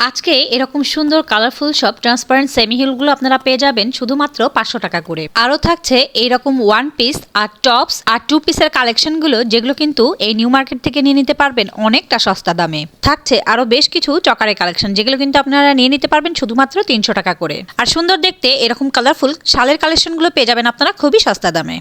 আজকে এরকম সুন্দর কালারফুল সব ট্রান্সপারেন্ট সেমি হিলগুলো আপনারা পেয়ে যাবেন শুধুমাত্র পাঁচশো টাকা করে। আরও থাকছে এইরকম ওয়ান পিস আর টপস আর টু পিসের কালেকশনগুলো যেগুলো কিন্তু এই নিউ মার্কেট থেকে নিয়ে নিতে পারবেন অনেকটা সস্তা দামে। থাকছে আরও বেশ কিছু চকারের কালেকশন যেগুলো কিন্তু আপনারা নিয়ে নিতে পারবেন শুধুমাত্র তিনশো টাকা করে। আর সুন্দর দেখতে এরকম কালারফুল শালের কালেকশনগুলো পেয়ে যাবেন আপনারা খুবই সস্তা দামে।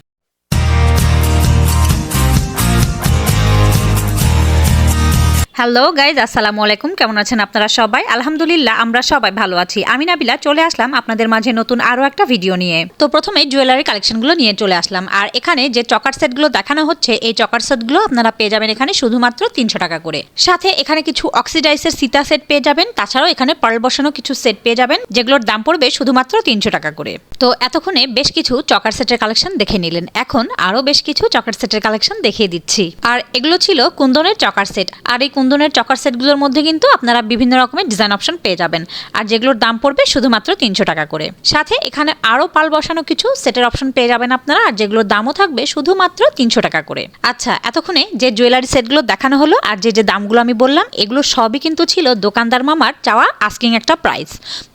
হ্যালো গাইজ আসসালামু আলাইকুম। কেমন আছেন আপনারা সবাই? আলহামদুলিল্লাহ, আমরা সবাই ভালো আছি। আমি নাবিলা, চলে আসলাম আপনাদের মাঝে নতুন আরও একটা ভিডিও নিয়ে। তো প্রথমে জুয়েলারি কালেকশনগুলো নিয়ে চলে আসলাম। আর এখানে যে চকার সেটগুলো দেখানো হচ্ছে, এই চকার সেটগুলো আপনারা পেয়ে যাবেন এখানে শুধুমাত্র তিনশো টাকা করে। সাথে এখানে কিছু অক্সিডাইসের সীতা সেট পেয়ে যাবেন। তাছাড়াও এখানে পার্ল বসানো কিছু সেট পেয়ে যাবেন, যেগুলোর দাম পড়বে শুধুমাত্র তিনশো টাকা করে। তো এতক্ষণে বেশ কিছু চকার সেটের কালেকশন দেখে নিলেন। এখন আরও বেশ কিছু চকার সেটের কালেকশন দেখিয়ে দিচ্ছি। আর এগুলো ছিল কুন্দনের চকার সেট আর এই কুন্দনের চকার সেটগুলোর মধ্যে কিন্তু আপনারা বিভিন্ন রকমের ডিজাইন অপশন পেয়ে যাবেন। আর যেগুলোর দাম পড়বে শুধুমাত্র তিনশো টাকা করে। সাথে এখানে আরও পাল বসানো কিছু সেটের অপশন পেয়ে যাবেন আপনারা, আর যেগুলোর দামও থাকবে শুধুমাত্র তিনশো টাকা করে। আচ্ছা এতক্ষণে যে জুয়েলারি সেটগুলো দেখানো হলো আর যে যে দামগুলো আমি বললাম, এগুলো সবই কিন্তু ছিল দোকানদার মামার চাওয়া আস্কিং একটা প্রাইস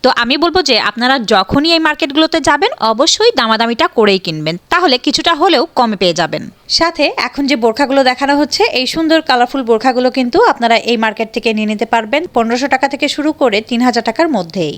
তো আমি বলব যে আপনারা যখনই এই মার্কেটগুলোতে যাবেন, অবশ্যই দামাদামিটা করেই কিনবেন। তাহলে কিছুটা হলেও কমে পেয়ে যাবেন। সাথে এখন যে বোরখাগুলো দেখানো হচ্ছে, এই সুন্দর কালারফুল বোরখাগুলো কিন্তু আপনারা এই মার্কেট থেকে নিয়ে নিতে পারবেন। পনেরোশো টাকা থেকে শুরু করে তিন হাজার টাকার মধ্যেই।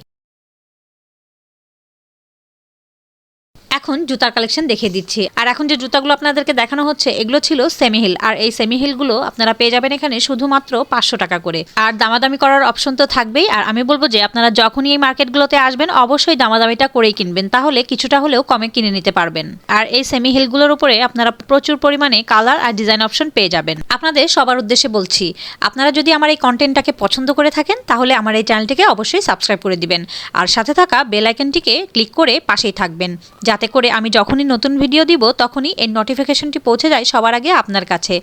এখন জুতার কালেকশন দেখিয়ে দিচ্ছি। আর এখন যে জুতাগুলো আপনাদেরকে দেখানো হচ্ছে, এগুলো ছিল সেমি হিল আর এই সেমি হিলগুলো আপনারা পেয়ে যাবেন এখানে শুধুমাত্র পাঁচশো টাকা করে। আর দামাদামি করার অপশন তো থাকবেই। আর আমি বলব যে, আপনারা যখনই এই মার্কেটগুলোতে আসবেন, অবশ্যই দামাদামিটা করেই কিনবেন। তাহলে কিছুটা হলেও কমে কিনে নিতে পারবেন। আর এই সেমি হিলগুলোর উপরে আপনারা প্রচুর পরিমাণে কালার আর ডিজাইন অপশন পেয়ে যাবেন। আপনাদের সবার উদ্দেশ্যে বলছি, আপনারা যদি আমার এই কন্টেন্টটাকে পছন্দ করে থাকেন, তাহলে আমার এই চ্যানেলটিকে অবশ্যই সাবস্ক্রাইব করে দিবেন। আর সাথে থাকা বেল আইকনটিকে ক্লিক করে পাশেই থাকবেন, যাতে করে আমি যখনই নতুন ভিডিও দিব, তখনই এর নোটিফিকেশনটি পৌঁছে যায় সবার আগে আপনার কাছে।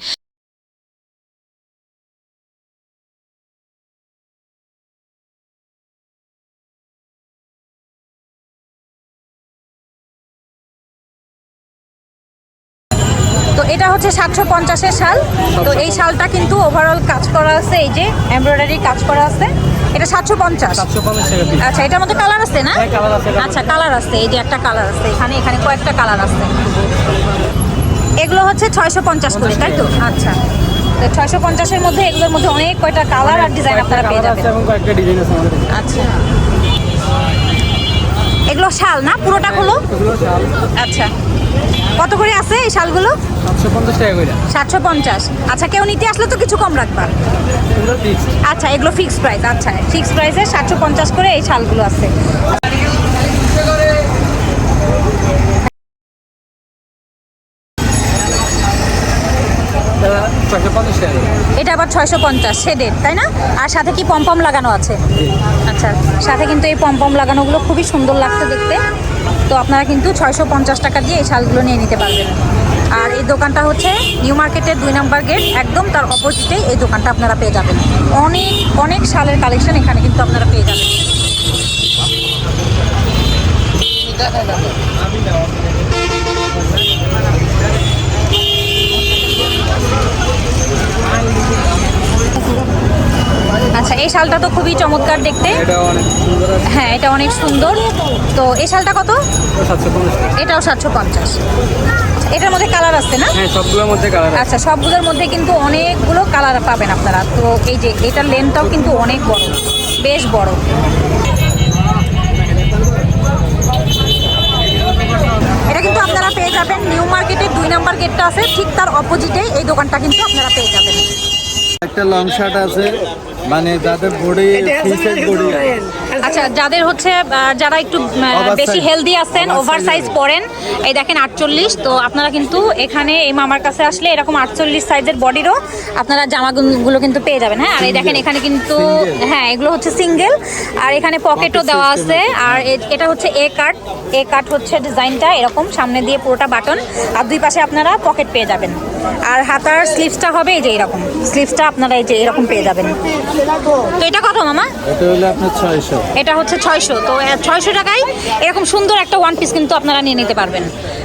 তো এটা হচ্ছে সাতশো পঞ্চাশের শাল তো এই শালটা কিন্তু ওভারঅল কাজ করা আছে, এই যে এমব্রয়ডারি কাজ করা আছে। এটা সাতশো পঞ্চাশ। আচ্ছা এটার মধ্যে কালার আছে না? হ্যাঁ, আচ্ছা কালার আছে এই যে একটা কালার আছে এখানে এখানে কয়েকটা কালার আছে। এগুলো হচ্ছে ছয়শো পঞ্চাশ করে তাই তো? আচ্ছা তো ছয়শো পঞ্চাশের মধ্যে এগুলোর মধ্যে অনেক কয়টা কালার আর ডিজাইন আপনারা পেয়ে যাবেন। আচ্ছা। এগুলো শাল না? পুরোটা হলো আচ্ছা। কত করে আছে এই শালগুলো? সাতশো পঞ্চাশ আচ্ছা কেউ নিতে আসলে তো কিছু কম রাখবা। আচ্ছা এগুলো ফিক্সড প্রাইস আচ্ছা ফিক্সড প্রাইসে সাতশো পঞ্চাশ করে এই শালগুলো আছে। এটা আবার ছয়শো পঞ্চাশ শেডের তাই না? আর সাথে কি পম্পম লাগানো আছে? আচ্ছা সাথে কিন্তু এই পম্পম লাগানোগুলো খুবই সুন্দর লাগছে দেখতে। তো আপনারা কিন্তু ছয়শো পঞ্চাশ টাকা দিয়ে এই শালগুলো নিয়ে নিতে পারবেন। আর এই দোকানটা হচ্ছে নিউ মার্কেটের দুই নম্বর গেট, একদম তার অপোজিটে এই দোকানটা আপনারা পেয়ে যাবেন। অনেক অনেক শালের কালেকশন এখানে কিন্তু আপনারা পেয়ে যাবেন। আচ্ছা এই শালটা তো খুবই চমৎকার দেখতে। আছে। হ্যাঁ এটা অনেক সুন্দর। তো এই শালটা কত? এটাও সাতশো পঞ্চাশ। এটার মধ্যে কালার আছে না? হ্যাঁ সবগুলোর মধ্যে কালার আচ্ছা সবগুলোর মধ্যে কিন্তু অনেকগুলো কালার পাবেন আপনারা। তো এই যে এটার লেন্থটাও কিন্তু অনেক বড়। বেশ বড়। এটা কিন্তু আপনারা পেয়ে যাবেন। নিউ মার্কেটের দুই নাম্বার গেটটা আছে। ঠিক তার অপোজিটে এই দোকানটা কিন্তু আপনারা পেয়ে যাবেন। একটা লং শার্ট আছে মানে যাদের বডি ফিসের বডি আচ্ছা যাদের হচ্ছে যারা একটু বেশি হেলদি আছেন Oversize ওভার সাইজ পরেন এই দেখেন আটচল্লিশ তো আপনারা কিন্তু এখানে এই মামার কাছে আসলে এরকম আটচল্লিশ সাইজের বডিরও আপনারা জামাগুলো কিন্তু পেয়ে যাবেন হ্যাঁ? আর এই দেখেন এখানে কিন্তু হ্যাঁ এগুলো হচ্ছে সিঙ্গেল আর এখানে পকেটও দেওয়া আছে আর এটা হচ্ছে এ কাট এ কাট হচ্ছে ডিজাইনটা এরকম সামনে দিয়ে পুরোটা বাটন আর দুই পাশে আপনারা পকেট পেয়ে যাবেন। আর হাতার স্লিভসটা হবে এই যে এরকম স্লিভসটা আপনারা এই যে এরকম পেয়ে যাবেন। তো এটা কত মামা? এটা হলো আপনার ছয়শো। এটা হচ্ছে ছয়শো। তো ছয়শো টাকায় এরকম সুন্দর একটা ওয়ান পিস কিন্তু আপনারা নিয়ে নিতে পারবেন।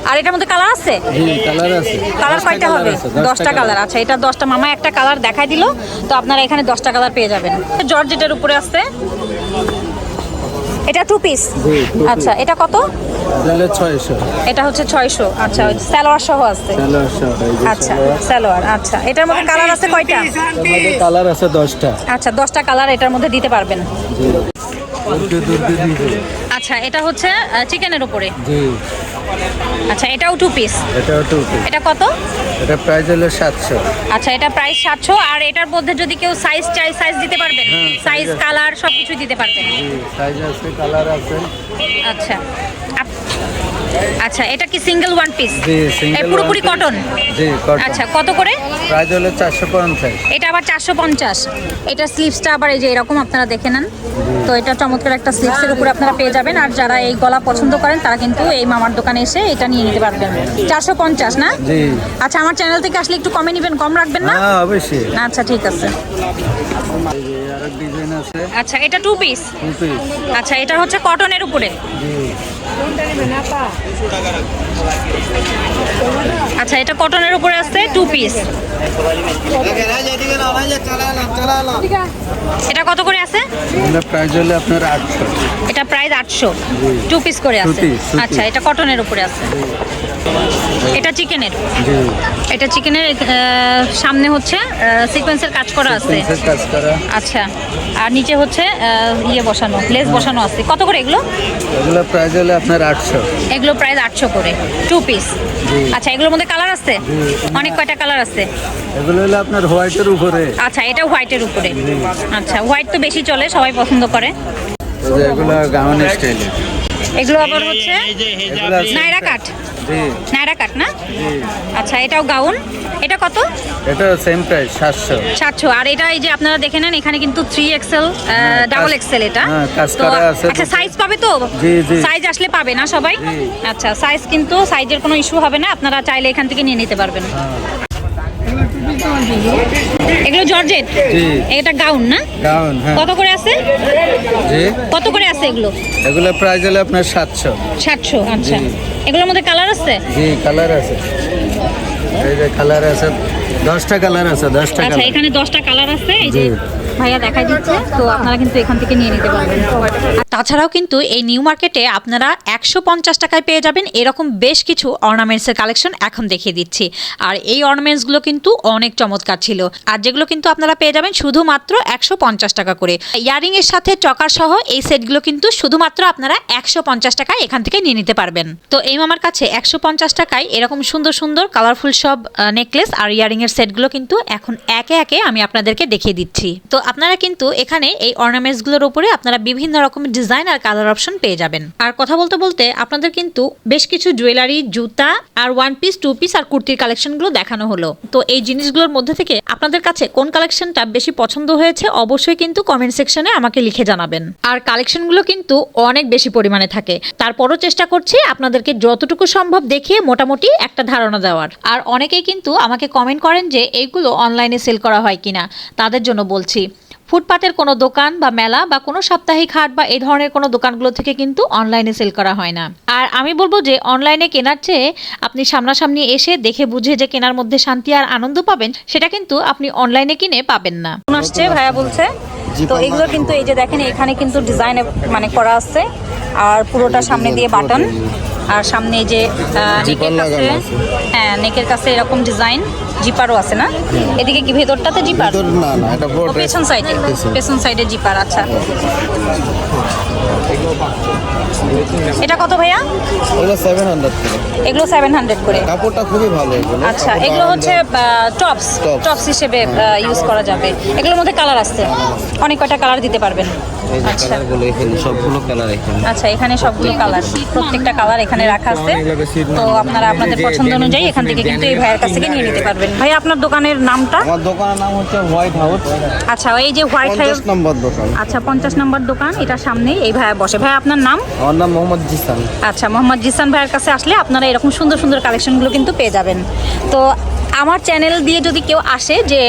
আর এটার মধ্যে কালার আছে? জি কালার আছে। কালার কয়টা হবে? আছে, দশটা কালার আচ্ছা এটা দশটা মামা একটা কালার দেখাই দিল। তো আপনারা এখানে দশটা কালার পেয়ে যাবেন। জর্জেটের উপরে আছে। এটা টু পিস। আচ্ছা এটা কত? এটা ছয়শো। এটা হচ্ছে ছয়শো। আচ্ছা সালোয়ার সহ আছে। আচ্ছা সালোয়ার। আচ্ছা। এটার মধ্যে কালার আছে কয়টা? কালার আছে দশটা। আচ্ছা দশটা কালার এটার মধ্যে দিতে পারবেন। আচ্ছা এটা হচ্ছে চিকেনের উপরে। জি। আচ্ছা এটাও টু পিস এটাও টু পিস এটা কত? এটা প্রাইস হলো সাতশো। আচ্ছা এটা প্রাইস সাতশো আর এটার মধ্যে যদি কেউ সাইজ চাই সাইজ দিতে পারবেন? সাইজ কালার সবকিছু দিতে পারবেন? সাইজ আছে কালার আছে। আচ্ছা। আচ্ছা এটা কি সিঙ্গেল ওয়ান পিস জি সিঙ্গেল পুরোপুরি কটন জি কটন আচ্ছা কত করে? প্রাইস হলো এটা আবার চারশো পঞ্চাশ। এটা স্লিভসটা আবার এই যে এরকম আপনারা দেখে নেন। তো এটা চমৎকার একটা স্লিভসের উপরে আপনারা পেয়ে যাবেন। আর যারা এই গলা পছন্দ করেন তারা কিন্তু এই মামার দোকানে এসে এটা নিয়ে নিতে পারবেন। চারশো পঞ্চাশ না? জি। আচ্ছা আমার চ্যানেল থেকে আসলে একটু কমে নেবেন কম রাখবেন না? হ্যাঁ অবশ্যই। আচ্ছা ঠিক আছে। আচ্ছা এটা টু পিস টু পিস আচ্ছা এটা হচ্ছে কটনের উপরে। জি। আচ্ছা এটা কটনের উপরে আছে টু পিস এটা কত করে আছে? প্রাইস হলে আপনার আটশো। এটা প্রাইস আটশো। টু পিস করে আছে। আচ্ছা এটা কটনের উপরে আছে। এটা চিকেনের এটা চিকেনের সামনে হচ্ছে সিকোয়েন্সের কাজ করা আছে। আচ্ছা আর নিচে হচ্ছে ইয়ে বসানো লেস বসানো আছে। কত করে এগুলো? এগুলো প্রাইস হলো আপনার আটশো। এগুলো প্রাইস আটশো করে টু পিস আচ্ছা এগুলোর মধ্যে কালার আছে? অনেক কয়টা কালার আছে? এগুলো হলো আপনার হোয়াইটের উপরে। আচ্ছা এটা হোয়াইটের উপরে। আচ্ছা হোয়াইট তো বেশি চলে সবাই পছন্দ করে। এগুলো গাউন স্টাইলে এগুলো আবার হচ্ছে নাইরা কাট জি। নাইরা কাট না? আচ্ছা এটাও গাউন। এটা কত? এটা সেম প্রাইস সাতশো। সাতশো। আর এটা এই যে আপনারা দেখে নেন এখানে কিন্তু থ্রি এক্সেল ডাবল এক্সেল এটা। হ্যাঁ, কাজ করা আছে আচ্ছা সাইজ পাবে তো? জি, জি। সাইজ আসলে পাবে না সবাই? আচ্ছা সাইজ কিন্তু সাইজের কোনো ইস্যু হবে না। আপনারা চাইলে এখান থেকে নিয়ে নিতে পারবেন। এগুলো জর্জেট। এটা গাউন না? গাউন হ্যাঁ। কত করে আছে? জি। কত করে আছে এগুলো? এগুলো প্রাইস হলো আপনার সাতশো। সাতশো আচ্ছা। এগুলোর মধ্যে কালার আছে? জি কালার আছে। এই যে কালার আছে দশটা কালার আছে দশটা আচ্ছা এখানে দশটা কালার আছে এই যে ভাইয়া দেখাই দিচ্ছে তো আপনারা কিন্তু এখান থেকে নিয়ে নিতে পারবেন। আর তাছাড়াও কিন্তু এই নিউ মার্কেটে আপনারা একশো পঞ্চাশ টাকায় পেয়ে যাবেন এরকম বেশ কিছু অর্নামেন্টসের কালেকশন এখন দেখিয়ে দিচ্ছি। আর এই অর্নামেন্টসগুলো কিন্তু অনেক চমৎকার ছিল। আর যেগুলো কিন্তু আপনারা পেয়ে যাবেন শুধুমাত্র একশো পঞ্চাশ টাকা করে। ইয়ারিং এর সাথে চকার সহ এই সেটগুলো কিন্তু শুধুমাত্র আপনারা একশো পঞ্চাশ টাকায় এখান থেকে নিয়ে নিতে পারবেন। তো এই মামার কাছে একশো পঞ্চাশ টাকায় এরকম সুন্দর সুন্দর কালারফুল সব নেকলেস আর ইয়ারিং এর সেটগুলো কিন্তু এখন একে একে আমি আপনাদেরকে দেখিয়ে দিচ্ছি। তো আপনারা কিন্তু এখানে এই অর্নামেন্টসগুলোর উপরে আপনারা বিভিন্ন রকমের ডিজাইন আর কালার অপশন পেয়ে যাবেন। আর কথা বলতে বলতে আপনাদের কিন্তু বেশ কিছু জুয়েলারি জুতা আর ওয়ান পিস টু পিস আর কুর্তির কালেকশনগুলো দেখানো হলো। তো এই জিনিসগুলোর মধ্যে থেকে আপনাদের কাছে কোন কালেকশনটা বেশি পছন্দ হয়েছে অবশ্যই কিন্তু কমেন্ট সেকশনে আমাকে লিখে জানাবেন। আর কালেকশনগুলো কিন্তু অনেক বেশি পরিমাণে থাকে। তারপরও চেষ্টা করছি আপনাদেরকে যতটুকু সম্ভব দেখিয়ে মোটামুটি একটা ধারণা দেওয়ার। আর অনেকেই কিন্তু আমাকে কমেন্ট করেন যে এইগুলো অনলাইনে সেল করা হয় কিনা তাদের জন্য বলছি। ফুটপাতের কোনো দোকান বা মেলা বা কোনো সাপ্তাহিক হাট বা এই ধরনের কোনো দোকানগুলো থেকে কিন্তু অনলাইনে সেল করা হয় না। আর আমি বলব যে অনলাইনে কেনার চেয়ে আপনি সামনাসামনি এসে দেখে বুঝে যে কেনার মধ্যে শান্তি আর আনন্দ পাবেন সেটা কিন্তু আপনি অনলাইনে কিনে পাবেন না। আসছে ভাইয়া বলছে। তো এগুলো কিন্তু এই যে দেখেন এখানে কিন্তু ডিজাইন মানে করা আছে। আর পুরোটা সামনে দিয়ে বাটন আর সামনে যে নেকের কাছে হ্যাঁ নেকের কাছে এরকম ডিজাইন জিপারও আছে না? এদিকে কি ভেতরটাতে জিপার? না না এটা পেছন সাইডে পেছন সাইডে জিপার আচ্ছা। এটা কত ভাইয়া? এগুলো সেভেন হান্ড্রেড করে। এগুলো সেভেন হান্ড্রেড করে। কাপড়টা খুবই ভালো এগুলো। আচ্ছা এগুলো হচ্ছে টপস টপস হিসেবে ইউজ করা যাবে। এগুলোর মধ্যে কালার আছে। অনেক কয়টা কালার দিতে পারবেন। এই যে আচ্ছা। কালারগুলো এখানে সবগুলো কালার এখানে। আচ্ছা এখানে সবগুলো কালার। প্রত্যেকটা কালার এখানে রাখা আছে। তো আপনারা আপনাদের পছন্দ অনুযায়ী এখান থেকে কিন্তু এই ভাইয়ের কাছ থেকে নিয়ে নিতে পারবেন। ভাই আপনার দোকানের নামটা? আমার দোকানের নাম হচ্ছে হোয়াইট হাউস আচ্ছা এই যে হোয়াইট হাউস পঞ্চাশ নম্বর দোকান। আচ্ছা পঞ্চাশ নম্বর দোকান এটার সামনেই এই ভাইয়া বসে। ভাই আপনার নাম? আমার নাম মোহাম্মদ জিসান। আচ্ছা মোহাম্মদ জিসান ভাইয়ের কাছে আসলে আপনারা এরকম সুন্দর সুন্দর কালেকশনগুলো কিন্তু পেয়ে যাবেন। তো আমার চ্যানেল দিয়ে যদি কেউ আসে যে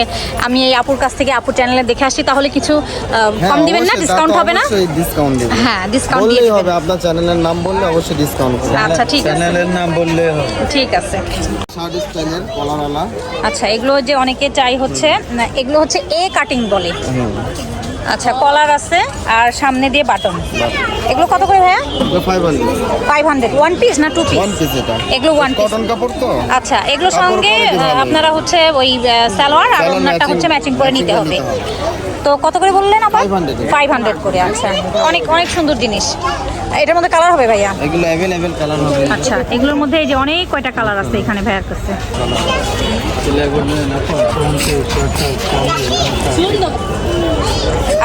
আমি এই আপুর কাছ থেকে আপুর চ্যানেলে দেখে আসি তাহলে কিছু কম দিবেন না? ডিসকাউন্ট হবে না? ডিসকাউন্ট দিবেন। হ্যাঁ ডিসকাউন্ট দিয়ে হবে আপনার চ্যানেলের নাম বললে অবশ্যই ডিসকাউন্ট করবে আচ্ছা ঠিক আছে। চ্যানেলের নাম বললে হবে। ঠিক আছে। সার্ভিস চ্যানেল কলারালা আচ্ছা এগুলো যে অনেকে চাই হচ্ছে না, এগুলো হচ্ছে এ কাটিং বলে। আচ্ছা কলার আছে আর সামনে দিয়ে বাটন। এগুলো কত করে ভাইয়া? ফাইভ হান্ড্রেড ওয়ান পিস না টু পিস এগুলো ওয়ান পিস কটন কাপড় তো। আচ্ছা কাপড় সঙ্গে আপনারা হচ্ছে ওই সালোয়ার আর ওনারটা হচ্ছে ম্যাচিং করে নিতে হবে। তো কত করে বললেন আবার 500 ফাইভ হান্ড্রেড করে আচ্ছা। অনেক অনেক সুন্দর জিনিস। এটার মধ্যে কালার হবে ভাইয়া? এগুলো অ্যাভেলেবেল কালার হবে। আচ্ছা এগুলোর মধ্যে এই যে অনেক কয়টা কালার আছে এখানে ভাইয়ার কাছে?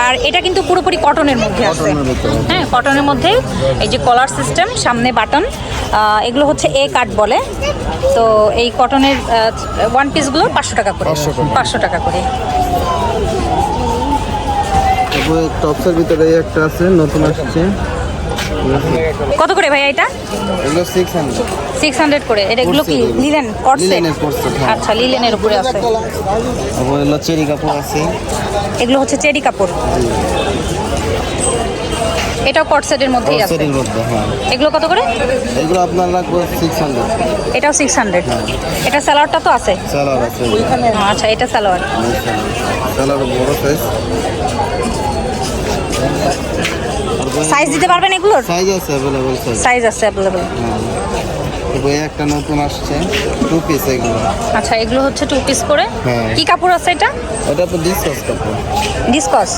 আর এটা কিন্তু পুরোপুরি কটনের মধ্যে আছে। হ্যাঁ কটনের মধ্যে এই যে কলার সিস্টেম সামনে বাটন এগুলো হচ্ছে এ কাট বলে। তো এই কটনের ওয়ান পিসগুলো পাঁচশো টাকা করে। 500 পাঁচশো টাকা করে। টপসের ভিতরে একটা আছে নতুন আসছে। কত করে ভাইয়া এটা? এগুলো সিক্স হান্ড্রেড সিক্স হান্ড্রেড করে। এটা এগুলো কি? লিলেন লিলেনের হ্যাঁ। আচ্ছা লিলেনের উপরে আছে। এগুলো চেরি কাপড় আছে। এগুলো হচ্ছে চেরি কাপড়। এটাও কটসেটের মধ্যেই আছে। মধ্যে হ্যাঁ। এগুলো কত করে? এগুলো আপনার লাগবে এটাও হান্ড্রেড এটা স্যালোয়ারটা তো আছে? আছে। আচ্ছা এটা বড় সাইজ সাইজ দিতে পারবেন এগুলোর? সাইজ আছে অ্যাভেলেবল সাইজ সাইজ আছে অ্যাভেলেবল তারপরে একটা নতুন আসছে টু পিস এগুলো। আচ্ছা এগুলো হচ্ছে টু পিস করে হ্যাঁ। কি কাপড় আছে এটা? এটা তো ডিসকাস কাপড়। ডিসকস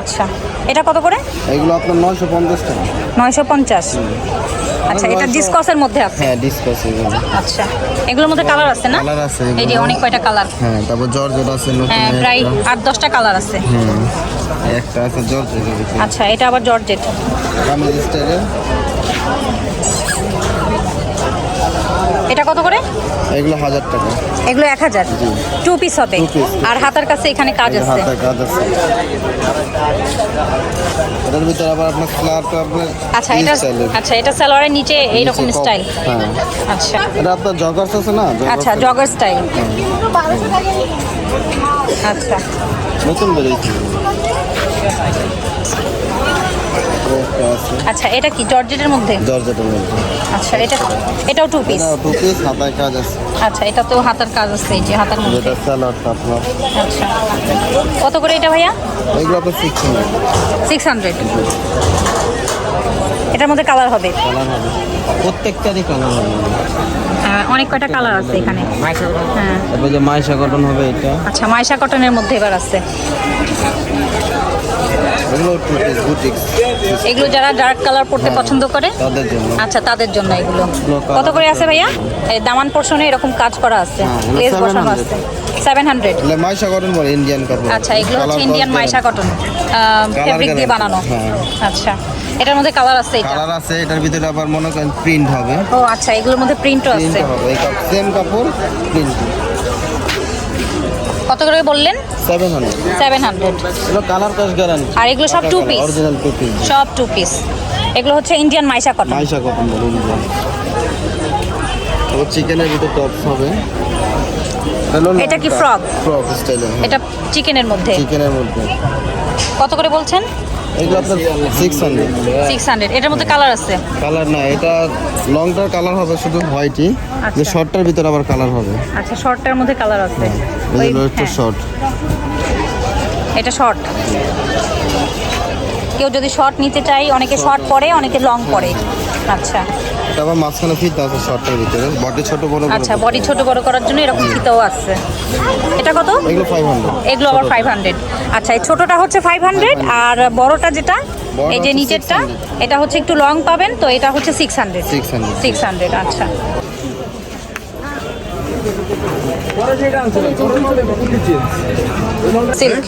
আচ্ছা। এটা কত করে এগুলো আপনার নয়শো পঞ্চাশ টাকা। নয়শো পঞ্চাশ। আচ্ছা এটা 900 ডিসকসের মধ্যে আছে? হ্যাঁ ডিসকাস এগুলো। আচ্ছা। এগুলোর মধ্যে কালার আছে না? কালার আছে এই যে অনেক কয়টা কালার হ্যাঁ তারপর জর্জেট আছে নতুন হ্যাঁ। প্রায় আট দশটা কালার আছে। হুম। একটা আছে জর্জেট আচ্ছা এটা আবার জর্জেট। কামিজ স্টাইলের এটা কত করে? এগুলো হাজার টাকা। এগুলো এক হাজার? টু পিস হবে। আর হাতার কাছে এখানে কাজ আছে? কাজ আছে। এটার ভিতরে আবার আপনার আপনার আচ্ছা এটা আচ্ছা এটা সালোয়ারের নিচে এইরকম নিচে কপ। স্টাইল হ্যাঁ। আচ্ছা। এটা আপনার জগার্স আছে না? আচ্ছা। জগার স্টাইল আচ্ছা। নতুন বেরিয়েছে। আচ্ছা এটা কি জর্জেটের মধ্যে? জর্জেটের মধ্যে। আচ্ছা এটা এটাও টু পিস এটা টু পিস হাতায় কাজ আছে। আচ্ছা এটা তো হাতার কাজ আছে এই যে হাতার মধ্যে। যেটা স্যালাডটা আপনার। আচ্ছা। কত করে এটা ভাইয়া? এগুলো আপনার সিক্স হান্ড্রেড সিক্স হান্ড্রেড এটার মধ্যে কালার হবে? কালার হবে। প্রত্যেকটারই কালার হবে। হ্যাঁ, অনেক কয়টা কালার আছে এখানে। হ্যাঁ। তারপর যে মাইশা কটন হবে এটা। আচ্ছা মাইশা কটনের মধ্যে এবার আছে। এগুলো বুটিক্স এগুলো যারা ডার্ক কালার পড়তে পছন্দ করে? তাদের জন্য। আচ্ছা তাদের জন্য এগুলো। কত করে আছে ভাইয়া? এই দামান পোর্শনে এরকম কাজ করা আছে। হ্যাঁ, লেস বসানো আছে। সেভেন হান্ড্রেড মাইশা কটন বলে ইন্ডিয়ান কাপড় আচ্ছা এগুলো হচ্ছে ইন্ডিয়ান মাইশা কটন ফেব্রিক দিয়ে বানানো। হ্যাঁ। আচ্ছা এটার মধ্যে কালার আছে এটা? কালার আছে এটার ভিতরে আবার মনে করেন প্রিন্ট হবে। ও আচ্ছা এগুলোর মধ্যে প্রিন্টও আছে। সেম কাপড় প্রিন্ট কত করে বললেন? সেভেন হান্ড্রেড সেভেন হান্ড্রেড এগুলো কালার কাজ গ্যারান্টি আর এগুলো সব two piece original two piece সব টু পিস এগুলো হচ্ছে Indian Maisha cotton Maisha cotton বলুন ইন্ডিয়ান চিকেনের ভিতরে টপস হবে। এটা কি ফ্রক ফ্রক স্টাইল এটা চিকেনের মধ্যে। চিকেনের মধ্যে। কত করে বলছেন? এগুলো আপনার সিক্স হান্ড্রেড সিক্স হান্ড্রেড এটার মধ্যে কালার আছে? কালার না এটা লংটার কালার হবে শুধু হোয়াইটই যে আচ্ছা। শর্টটার ভিতরে আবার কালার হবে। আচ্ছা শর্টটার মধ্যে কালার আছে। একটু হ্যাঁ, শর্ট এটা শর্ট কেউ যদি শর্ট নিতে চাই অনেকে শর্ট পরে অনেকে লং পরে। আচ্ছা। এটা আবার মাঝখানে ফিট আছে শর্টের ভিতরে। বডি ছোট বড় আচ্ছা বডি ছোট বড় করার জন্য এরকম ফিতাও আছে। এটা কত? এগুলো ফাইভ হান্ড্রেড এগুলো আবার ফাইভ হান্ড্রেড আচ্ছা এই ছোটটা হচ্ছে ফাইভ হান্ড্রেড আর বড়টা যেটা এই যে নিচেরটা এটা হচ্ছে একটু লং পাবেন তো এটা হচ্ছে সিক্স হান্ড্রেড 600 সিক্স হান্ড্রেড আচ্ছা। সিল্ক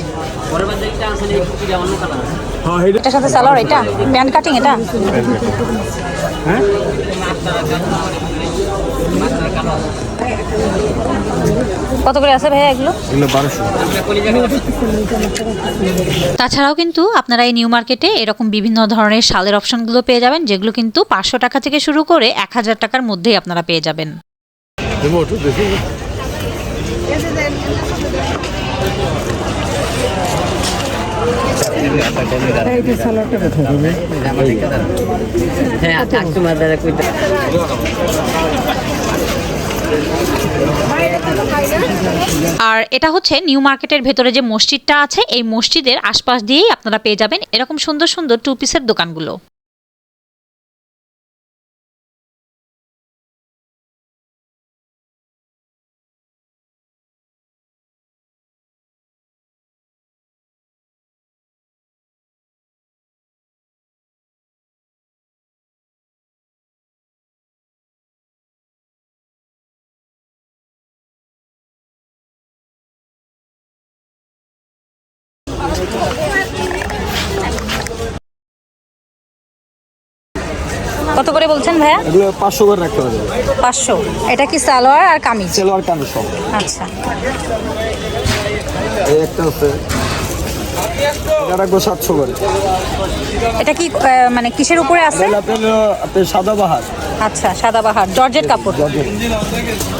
এটার সাথে সালোয়ার এটা? প্যান্ট কাটিং এটা? কত করে আছে ভাইয়া এগুলো? এগুলো বারোশো। তাছাড়াও কিন্তু আপনারা এই নিউ মার্কেটে এরকম বিভিন্ন ধরনের শালের অপশনগুলো পেয়ে যাবেন যেগুলো কিন্তু পাঁচশো টাকা থেকে শুরু করে এক হাজার টাকার মধ্যেই আপনারা পেয়ে যাবেন। হ্যাঁ কাস্টমার দ্বারা কইতে আর এটা হচ্ছে নিউ মার্কেটের ভেতরে যে মসজিদটা আছে এই মসজিদের আশপাশ দিয়েই আপনারা পেয়ে যাবেন এরকম সুন্দর সুন্দর টু পিসের দোকানগুলো। কত করে বলছেন ভাইয়া? এগুলো পাঁচশো করে রাখতে হবে। পাঁচশো। এটা কি সালোয়ার আর কামিজ? সেলোয়ার কামি সব। আচ্ছা। এই একটা আছে। এটা রাখব সাতশো করে। এটা কি আহ, মানে কিসের উপরে আছে? আপনার আপনি সাদা বাহার। আচ্ছা সাদাবাহার জর্জেট কাপড়।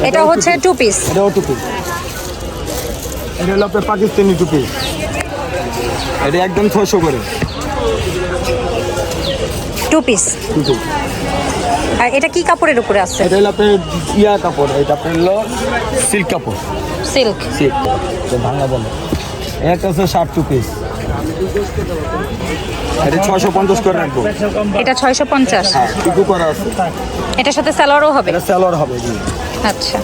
এটা হচ্ছে টু পিস এটাও টুপি এটা হলো আপনার পাকিস্তানি টুপি এটা একদম ছশো করে। টু পিস টুপি আর এটা কি কাপড়ের উপরে আছে? এটা হলো আপনার ইয়া কাপড় এটা আপনার হলো সিল্ক কাপড়। সিল্ক সিল্ক তো ভাঙা বলে। একটা আছে ষাট টু পিস এটা ছশো পঞ্চাশ করে রাখব। এটা ছয়শো পঞ্চাশ। হ্যাঁ টুকু করা আছে। এটার সাথে সালোয়ারও হবে? এটা স্যালোয়ার হবে জি। আচ্ছা।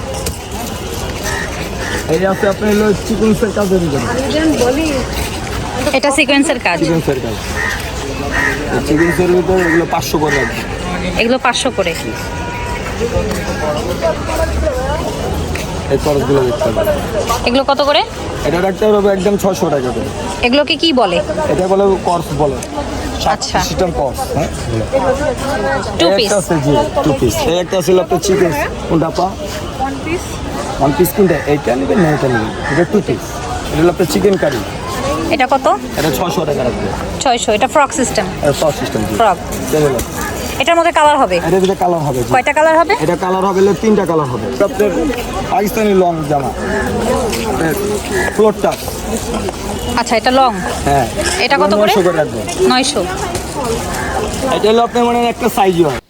এই আছে আপনার হলো চিকুনসের কাজের জন্য এটা সিকোয়েন্সের কাজ। চিকেন্সের কাজ। চিকেন্সের ভিতরে এগুলো পাঁচশো করে এগুলো পাঁচশো করে। এই খরচগুলো দেখতে হবে। এগুলো কত করে? এটা রাখতে হবে একদম ছশো টাকা করে। এগুলোকে কি বলে? এটা বলে কর্স বলে। আচ্ছা। সিস্টেম কর্স হ্যাঁ? টু পিস একটা আছে জি টু পিস এই একটা ছিল আপনার চিকেন কোনটা পা ওয়ান পিস ওয়ান পিস কোনটা? এইটা নেবেন না এটা নেবেন এটা টু পিস এটা হলো আপনার চিকেন কারি এটা কত? এটা 600 টাকা রাখবে। ছয়শো এটা ফ্রক সিস্টেম। ফ্রক সস সিস্টেম ফ্রক। এটার মধ্যে কালার হবে? এটা মধ্যে কালার হবে। কয়টা কালার হবে? এটা কালার হবে হলে তিনটা কালার হবে। আপনাদের আপনার পাকিস্তানি লং জামা। ফ্লোরটা আচ্ছা এটা লং। হ্যাঁ। এটা কত করে? নয়শো করে রাখবে। নয়শো। মানে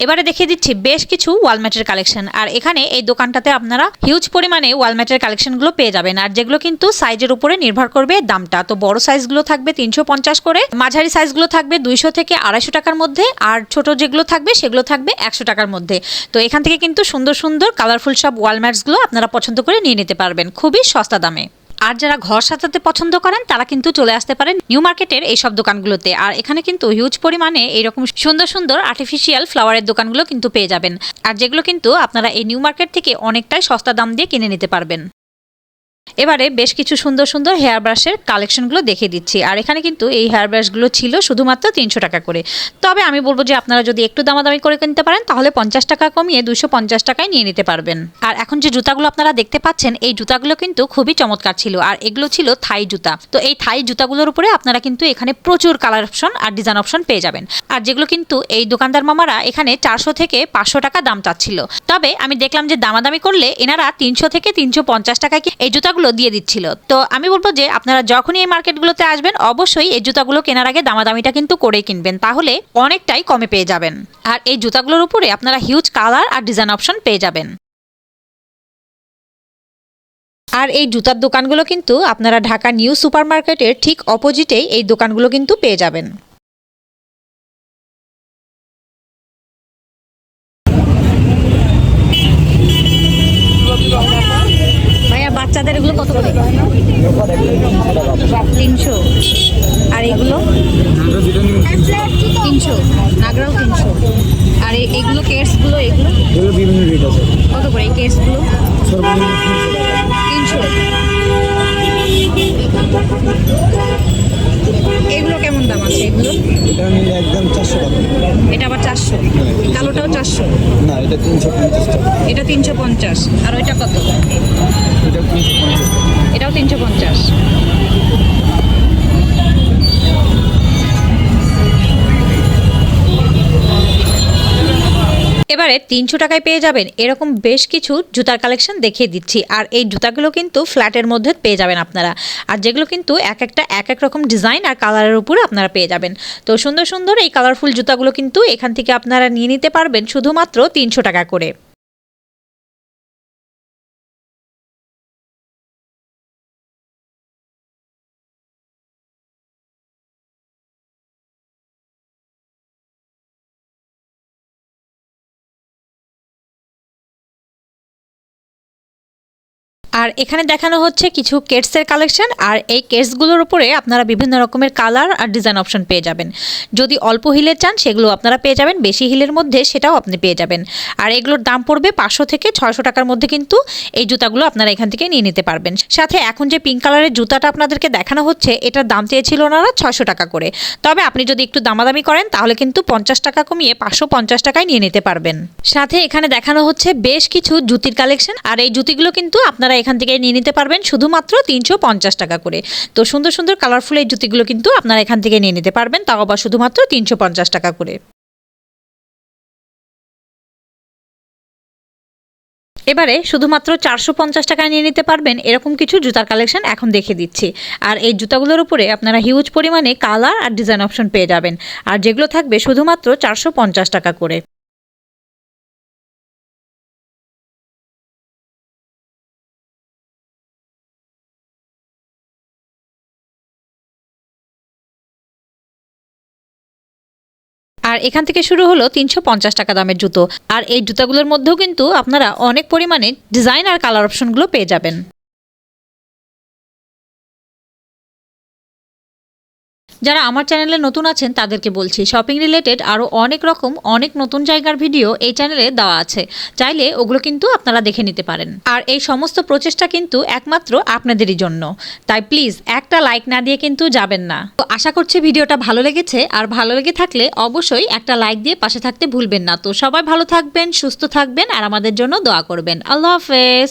এবারে দেখিয়ে দিচ্ছি বেশ কিছু ওয়ালম্যাটের কালেকশন আর এখানে এই দোকানটাতে আপনারা হিউজ পরিমাণে ওয়ালম্যাটের কালেকশনগুলো পেয়ে যাবেন। আর যেগুলো কিন্তু সাইজের উপরে নির্ভর করবে দামটা। তো বড় সাইজগুলো থাকবে তিনশো পঞ্চাশ করে, মাঝারি সাইজগুলো থাকবে দুইশো থেকে আড়াইশো টাকার মধ্যে, আর ছোট যেগুলো থাকবে সেগুলো থাকবে একশো টাকার মধ্যে। তো এখান থেকে কিন্তু সুন্দর সুন্দর কালারফুল সব ওয়ালম্যাটসগুলো আপনারা পছন্দ করে নিয়ে নিতে পারবেন। খুবই সস্তা দামে। আর যারা ঘর সাজাতে পছন্দ করেন, তারা কিন্তু চলে আসতে পারেন নিউ মার্কেটের এইসব দোকানগুলোতে। আর এখানে কিন্তু হিউজ পরিমাণে এইরকম সুন্দর সুন্দর আর্টিফিশিয়াল ফ্লাওয়ারের দোকানগুলো কিন্তু পেয়ে যাবেন। আর যেগুলো কিন্তু আপনারা এই নিউ মার্কেট থেকে অনেকটাই সস্তা দাম দিয়ে কিনে নিতে পারবেন। এবারে বেশ কিছু সুন্দর সুন্দর হেয়ার ব্রাশের কালেকশনগুলো দেখে দিচ্ছি। আর এখানে কিন্তু এই হেয়ার ব্রাশগুলো ছিল শুধুমাত্র তিনশো টাকা করে। তবে আমি বলব যে আপনারা যদি একটু দামাদামি করে কিনতে পারেন, তাহলে পঞ্চাশ টাকা কমিয়ে দুশো পঞ্চাশ টাকায় নিয়ে নিতে পারবেন। আর এখন যে জুতাগুলো আপনারা দেখতে পাচ্ছেন, এই জুতাগুলো কিন্তু খুবই চমৎকার ছিল। আর এগুলো ছিল থাই জুতা। তো এই থাই জুতাগুলোর উপরে আপনারা কিন্তু এখানে প্রচুর কালার অপশন আর ডিজাইন অপশন পেয়ে যাবেন। আর যেগুলো কিন্তু এই দোকানদার মামারা এখানে চারশো থেকে পাঁচশো টাকা দাম চাচ্ছিল। তবে আমি দেখলাম যে দামাদামি করলে এনারা তিনশো থেকে তিনশো পঞ্চাশ টাকায় এই জুতাগুলো দিয়ে দিচ্ছিল। তো আমি বলব যে, আপনারা যখনই এই মার্কেটগুলোতে আসবেন, অবশ্যই এই জুতাগুলো কেনার আগে দামাদামিটা কিন্তু করে কিনবেন, তাহলে অনেকটাই কমে পেয়ে যাবেন। আর এই জুতাগুলোর উপরে আপনারা হিউজ কালার আর ডিজাইন অপশন পেয়ে যাবেন। আর এই জুতার দোকানগুলো কিন্তু আপনারা ঢাকা নিউ সুপার মার্কেটের ঠিক অপোজিটেই এই দোকানগুলো কিন্তু পেয়ে যাবেন। বাচ্চাদের এগুলো কত করে? তিনশো। আর এগুলো? তিনশো। নাগরাও তিনশো। আর এগুলো কেটসগুলো এগুলো? বিভিন্ন রেট আছে। কত করে এই কেসগুলো তিনশো। এগুলো কেমন দাম আছে এগুলো? এটা একদম চারশো টাকা। এটা আবার চারশো। কালোটাও চারশো। না এটা তিনশো পঞ্চাশ এটা তিনশো পঞ্চাশ। আর ওইটা কত? এটা তিনশো পঞ্চাশ। এটাও তিনশো পঞ্চাশ। এবারে তিনশো টাকায় পেয়ে যাবেন এরকম বেশ কিছু জুতার কালেকশন দেখিয়ে দিচ্ছি। আর এই জুতাগুলো কিন্তু ফ্ল্যাটের মধ্যে পেয়ে যাবেন আপনারা। আর যেগুলো কিন্তু এক একটা, এক এক রকম ডিজাইন আর কালারের উপরে আপনারা পেয়ে যাবেন। তো সুন্দর সুন্দর এই কালারফুল জুতাগুলো কিন্তু এখান থেকে আপনারা নিয়ে নিতে পারবেন শুধুমাত্র তিনশো টাকা করে। আর এখানে দেখানো হচ্ছে কিছু কেটসের কালেকশন, আর এই কেটসগুলোর উপরে আপনারা বিভিন্ন রকমের কালার আর ডিজাইন অপশন পেয়ে যাবেন। যদি অল্প হিলের চান সেগুলো আপনারা পেয়ে যাবেন। বেশি হিলের মধ্যে সেটাও আপনি পেয়ে যাবেন। আর এগুলোর দাম পড়বে পাঁচশো থেকে ছয়শো টাকার মধ্যে কিন্তু এই জুতাগুলো আপনারা এখান থেকে নিয়ে নিতে পারবেন। সাথে এখন যে পিঙ্ক কালারের জুতাটা আপনাদেরকে দেখানো হচ্ছে, এটার দাম চেয়েছিল ওনারা ছয়শো টাকা করে। তবে আপনি যদি একটু দামাদামি করেন, তাহলে কিন্তু পঞ্চাশ টাকা কমিয়ে পাঁচশো পঞ্চাশ টাকায় নিয়ে নিতে পারবেন। সাথে এখানে দেখানো হচ্ছে বেশ কিছু জুতির কালেকশন, আর এই জুতিগুলো কিন্তু আপনারা এখান থেকে নিয়ে নিতে পারবেন শুধুমাত্র তিনশো পঞ্চাশ টাকা করে। তো সুন্দর সুন্দর কালারফুল এই জুতিগুলো কিন্তু আপনারা এখান থেকে নিয়ে নিতে পারবেন, তাও আবার শুধুমাত্র তিনশো পঞ্চাশ টাকা করে। এবারে শুধুমাত্র চারশো পঞ্চাশ টাকায় নিয়ে নিতে পারবেন এরকম কিছু জুতার কালেকশন এখন দেখে দিচ্ছি। আর এই জুতাগুলোর উপরে আপনারা হিউজ পরিমাণে কালার আর ডিজাইন অপশন পেয়ে যাবেন। আর যেগুলো থাকবে শুধুমাত্র চারশো পঞ্চাশ টাকা করে। আর এখান থেকে শুরু হলো তিনশো পঞ্চাশ টাকা দামের জুতো। আর এই জুতাগুলোর মধ্যেও কিন্তু আপনারা অনেক পরিমাণে ডিজাইন আর কালার অপশনগুলো পেয়ে যাবেন। যারা আমার চ্যানেলে নতুন আছেন, তাদেরকে বলছি শপিং রিলেটেড আরও অনেক রকম, অনেক নতুন জায়গার ভিডিও এই চ্যানেলে দেওয়া আছে। চাইলে ওগুলো কিন্তু আপনারা দেখে নিতে পারেন। আর এই সমস্ত প্রচেষ্টা কিন্তু একমাত্র আপনাদেরই জন্য। তাই প্লিজ একটা লাইক না দিয়ে কিন্তু যাবেন না। তো আশা করছি ভিডিওটা ভালো লেগেছে। আর ভালো লেগে থাকলে অবশ্যই একটা লাইক দিয়ে পাশে থাকতে ভুলবেন না। তো সবাই ভালো থাকবেন, সুস্থ থাকবেন, আর আমাদের জন্য দোয়া করবেন। আল্লাহ হাফেজ।